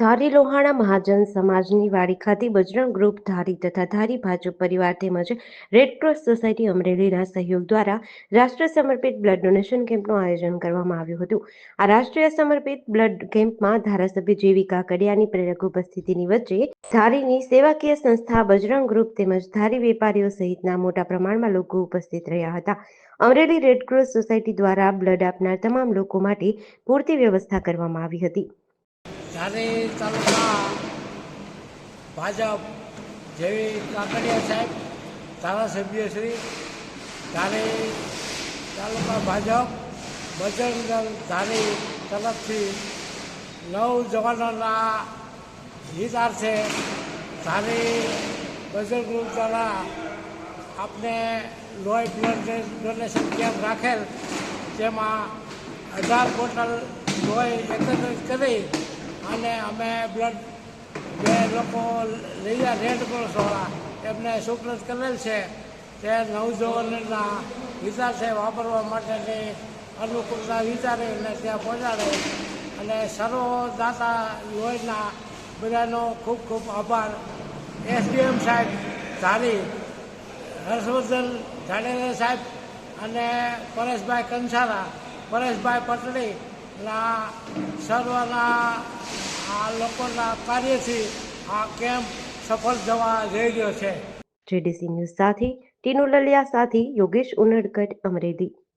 ધારી લોહાણા મહાજન સમાજની વાડી ખાતે બજરંગ ગ્રુપ ધારી તથા ધારી ભાજપ પરિવાર તેમજ રેડક્રોસ સોસાયટી અમરેલીના સહયોગ દ્વારા રાષ્ટ્ર સમર્પિત બ્લડ ડોનેશન કેમ્પનું આયોજન કરવામાં આવ્યું હતું. આ રાષ્ટ્રીય સમર્પિત બ્લડ કેમ્પમાં ધારાસભ્ય જીવિકા કડિયાની પ્રેરક ઉપસ્થિતિની વચ્ચે ધારીની સેવાકીય સંસ્થા બજરંગ ગ્રુપ તેમજ ધારી વેપારીઓ સહિતના મોટા પ્રમાણમાં લોકો ઉપસ્થિત રહ્યા હતા. અમરેલી રેડક્રોસ સોસાયટી દ્વારા બ્લડ આપનાર તમામ લોકો માટે પૂરતી વ્યવસ્થા કરવામાં આવી હતી. જ્યારે તાલુકા ભાજપ જેવી કાકડિયા સાહેબ, ધારાસભ્ય શ્રી ત્યારે તાલુકા ભાજપ બજરંગ દળ ધારી તરફથી નવ જવાનોના હિતાર્થે ધારી બજરંગ દ્વારા આપને લોહી બ્લડ ડોનેશન કેમ્પ રાખેલ, જેમાં અઢાર બોટલ લોહી એકત્રિત કરી અને અમે બ્લડ જે લોકો લીધા રેડ ક્રોસવાળા એમને સુપ્રત કરેલ છે, તે નવજવાનના વિચારશે વાપરવા માટેની અનુકૂળતા વિચારે અને ત્યાં પહોંચાડે. અને સર્વદાતા લોહીના બધાનો ખૂબ ખૂબ આભાર. એસડીએમ સાહેબ ધારી, હર્ષવર્ધન જાડેજા સાહેબ અને પરેશભાઈ કંસારા, પરેશભાઈ પટણી ના સર્વના આ લોકોના કાર્યથી આ કેમ્પ સફળ જવા જઈ રહ્યો છે. જીડીસી ન્યૂઝ સાથે ટીનુ લલિયા સાથે યોગેશ ઉનડકટ અમરેલી.